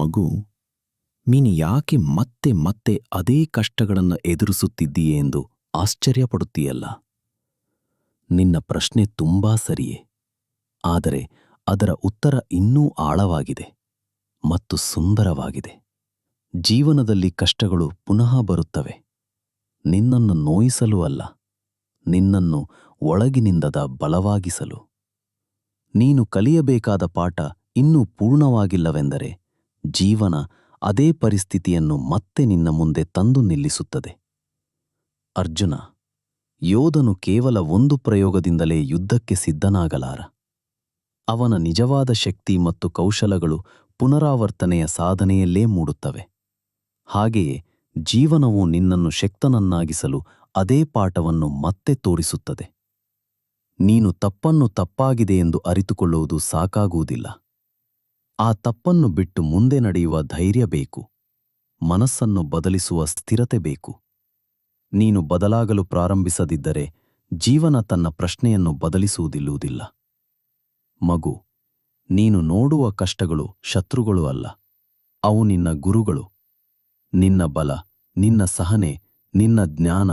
ಮಗು, ನೀನು ಯಾಕೆ ಮತ್ತೆ ಮತ್ತೆ ಅದೇ ಕಷ್ಟಗಳನ್ನು ಎದುರಿಸುತ್ತಿದ್ದೀಯೆ ಎಂದು ಆಶ್ಚರ್ಯಪಡುತ್ತೀಯಲ್ಲ? ನಿನ್ನ ಪ್ರಶ್ನೆ ತುಂಬಾ ಸರಿಯೇ. ಆದರೆ ಅದರ ಉತ್ತರ ಇನ್ನೂ ಆಳವಾಗಿದೆ ಮತ್ತು ಸುಂದರವಾಗಿದೆ. ಜೀವನದಲ್ಲಿ ಕಷ್ಟಗಳು ಪುನಃ ಬರುತ್ತವೆ. ನಿನ್ನನ್ನು ನೋಯಿಸಲು ಅಲ್ಲ, ನಿನ್ನನ್ನು ಒಳಗಿನಿಂದದ ಬಲವಾಗಿಸಲು. ನೀನು ಕಲಿಯಬೇಕಾದ ಪಾಠ ಇನ್ನೂ ಪೂರ್ಣವಾಗಿಲ್ಲವೆಂದರೆ ಜೀವನ ಅದೇ ಪರಿಸ್ಥಿತಿಯನ್ನು ಮತ್ತೆ ನಿನ್ನ ಮುಂದೆ ತಂದು ನಿಲ್ಲಿಸುತ್ತದೆ. ಅರ್ಜುನ, ಯೋಧನು ಕೇವಲ ಒಂದು ಪ್ರಯೋಗದಿಂದಲೇ ಯುದ್ಧಕ್ಕೆ ಸಿದ್ಧನಾಗಲಾರ. ಅವನ ನಿಜವಾದ ಶಕ್ತಿ ಮತ್ತು ಕೌಶಲಗಳು ಪುನರಾವರ್ತನೆಯ ಸಾಧನೆಯಲ್ಲೇ ಮೂಡುತ್ತವೆ. ಹಾಗೆಯೇ ಜೀವನವು ನಿನ್ನನ್ನು ಶಕ್ತನನ್ನಾಗಿಸಲು ಅದೇ ಪಾಠವನ್ನು ಮತ್ತೆ ತೋರಿಸುತ್ತದೆ. ನೀನು ತಪ್ಪನ್ನು ತಪ್ಪಾಗಿದೆ ಎಂದು ಅರಿತುಕೊಳ್ಳುವುದು ಸಾಕಾಗುವುದಿಲ್ಲ. ಆ ತಪ್ಪನ್ನು ಬಿಟ್ಟು ಮುಂದೆ ನಡೆಯುವ ಧೈರ್ಯ ಬೇಕು. ಮನಸ್ಸನ್ನು ಬದಲಿಸುವ ಸ್ಥಿರತೆ ಬೇಕು. ನೀನು ಬದಲಾಗಲು ಪ್ರಾರಂಭಿಸದಿದ್ದರೆ ಜೀವನ ತನ್ನ ಪ್ರಶ್ನೆಯನ್ನು ಬದಲಿಸುವುದಿಲ್ಲುವುದಿಲ್ಲ. ಮಗು, ನೀನು ನೋಡುವ ಕಷ್ಟಗಳು ಶತ್ರುಗಳು ಅಲ್ಲ. ಅವು ನಿನ್ನ ಗುರುಗಳು. ನಿನ್ನ ಬಲ, ನಿನ್ನ ಸಹನೆ, ನಿನ್ನ ಜ್ಞಾನ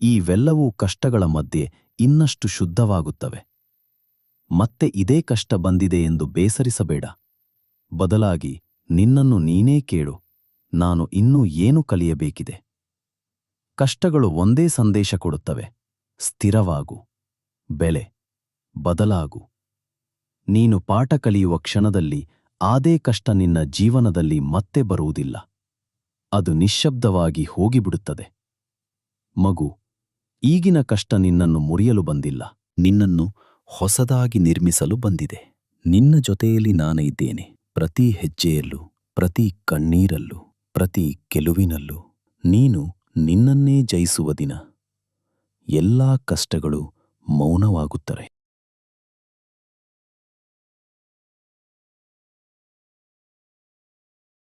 ಇವೆಲ್ಲವೂ ಕಷ್ಟಗಳ ಮಧ್ಯೆ ಇನ್ನಷ್ಟು ಶುದ್ಧವಾಗುತ್ತವೆ. ಮತ್ತೆ ಇದೇ ಕಷ್ಟ ಬಂದಿದೆ ಎಂದು ಬೇಸರಿಸಬೇಡ. ಬದಲಾಗಿ ನಿನ್ನನ್ನು ನೀನೇ ಕೇಳು. ನಾನು ಇನ್ನೂ ಏನು ಕಲಿಯಬೇಕಿದೆ? ಕಷ್ಟಗಳು ಒಂದೇ ಸಂದೇಶ ಕೊಡುತ್ತವೆ. ಸ್ಥಿರವಾಗು. ಬೆಲೆ. ಬದಲಾಗು. ನೀನು ಪಾಠ ಕಲಿಯುವ ಕ್ಷಣದಲ್ಲಿ ಆದೇ ಕಷ್ಟ ನಿನ್ನ ಜೀವನದಲ್ಲಿ ಮತ್ತೆ ಬರುವುದಿಲ್ಲ. ಅದು ನಿಶ್ಶಬ್ದವಾಗಿ ಹೋಗಿಬಿಡುತ್ತದೆ. ಮಗು, ಈಗಿನ ಕಷ್ಟ ನಿನ್ನನ್ನು ಮುರಿಯಲು ಬಂದಿಲ್ಲ. ನಿನ್ನನ್ನು ಹೊಸದಾಗಿ ನಿರ್ಮಿಸಲು ಬಂದಿದೆ. ನಿನ್ನ ಜೊತೆಯಲ್ಲಿ ನಾನು ಇದ್ದೇನೆ. ಪ್ರತಿ ಹೆಜ್ಜೆಯಲ್ಲೂ ಪ್ರತಿ ಕಣ್ಣೀರಲ್ಲೂ ಪ್ರತಿ ಗೆಲುವಿನಲ್ಲೂ ನೀನು ನಿನ್ನನ್ನೇ ಜಯಿಸುವ ದಿನ. ಎಲ್ಲಾ ಕಷ್ಟಗಳು ಮೌನವಾಗುತ್ತವೆ.